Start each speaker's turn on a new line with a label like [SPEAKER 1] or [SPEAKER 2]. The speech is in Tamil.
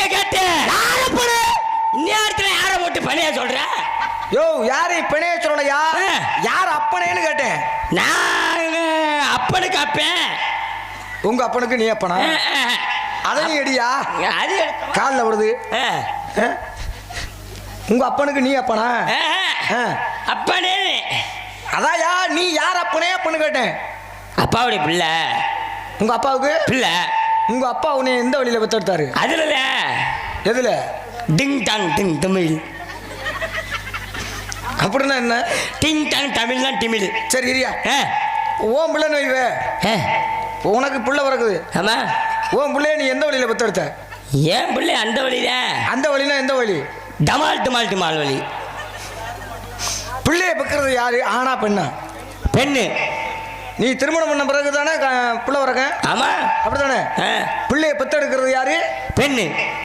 [SPEAKER 1] இங்க கேட்டேன்
[SPEAKER 2] யார பொண்ணு?
[SPEAKER 1] இந்நேரத்துல யாரை போட்டு பணியா சொல்ற?
[SPEAKER 2] யோ யாரு இப்பனே சொல்லலையா
[SPEAKER 1] ஆ.
[SPEAKER 2] யார் அப்பனேன்னு கேட்டேன்.
[SPEAKER 1] நான் அப்பனுக்கு அப்பேன்.
[SPEAKER 2] உங்க அப்பனுக்கு நீ அப்பனா? அதையும் எடியா?
[SPEAKER 1] அது
[SPEAKER 2] காலில் வருது? உங்க அப்பனுக்கு நீ அப்பனா.
[SPEAKER 1] அப்பனே.
[SPEAKER 2] அதாயா நீ யார் அப்பனே அப்பன்னு கேட்டேன்.
[SPEAKER 1] அப்பாவுடைய பிள்ளை.
[SPEAKER 2] உங்க அப்பாவுக்கு?
[SPEAKER 1] பிள்ளை.
[SPEAKER 2] உங்க அப்பா உன்னை எந்த வழியில பெத்தெடுத்தாரு?
[SPEAKER 1] அதுல
[SPEAKER 2] எதுல?
[SPEAKER 1] டிங் டாங் டிங் தமிழ்.
[SPEAKER 2] அப்படின்னா என்ன?
[SPEAKER 1] டிங் டாங் தமிழ் தான் தமிழ்
[SPEAKER 2] சரி இரியா. ஓன் பிள்ளைன்னு வைவே. உனக்கு பிள்ளை பிறக்குது.
[SPEAKER 1] ஆமா.
[SPEAKER 2] ஓன் பிள்ளைய நீ எந்த வழியில பெத்தெடுத்த?
[SPEAKER 1] ஏன் பிள்ளை அந்த வழிதான்
[SPEAKER 2] அந்த வழினா எந்த வழி?
[SPEAKER 1] டமால் டுமால் டுமால் வழி.
[SPEAKER 2] பிள்ளைய பெக்கிறது யாரு? ஆனா பெண்ணா?
[SPEAKER 1] பெண்ணு.
[SPEAKER 2] நீ திருமணம் பண்ண பிறகு தானே பிள்ளை பிறக்க
[SPEAKER 1] ஆமா.
[SPEAKER 2] அப்படிதானே
[SPEAKER 1] ஆ.
[SPEAKER 2] பிள்ளைய பெத்தெடுக்கிறது யாரு?
[SPEAKER 1] பெண்ணு.